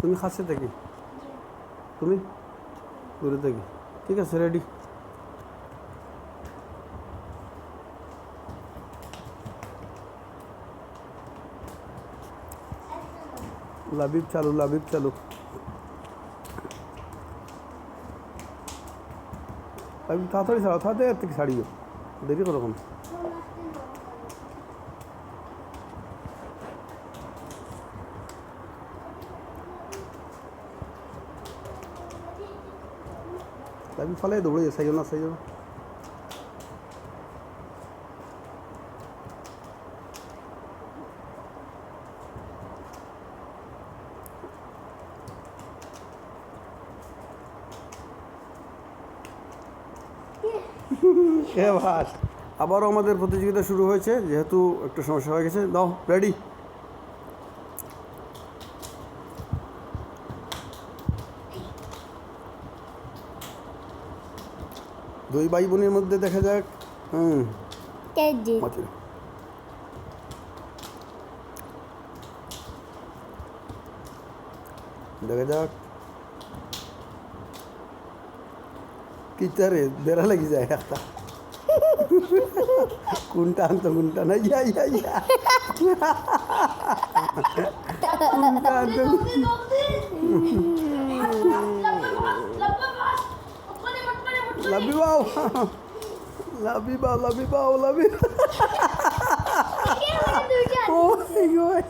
তুমি কাছে থেকে তুমি? দূরে থেকে ঠিক আছে রেডি লাবিব চালু লাবিব চালু। লাবিব, তাড়াতাড়ি ছাড়াও তাড়াতাড়ি থেকে ছাড়িও। দেরি করো লাবিব ফালে দৌড়ে সাইও না বাস আবারও আমাদের প্রতিযোগিতা শুরু হয়েছে, যেহেতু একটু সমস্যা হয়ে গেছে। দাও রেডি দুই ভাই বোনের মধ্যে দেখা যাক হুম। দেখা যাক। কিতারে বেড়া লাগি যায় একটা। কোনটা আনতো কোনটা না ইয়া ইয়া ইয়া। কোনটা আনতো? Labival! Labival, lá Labival! Oi, oi!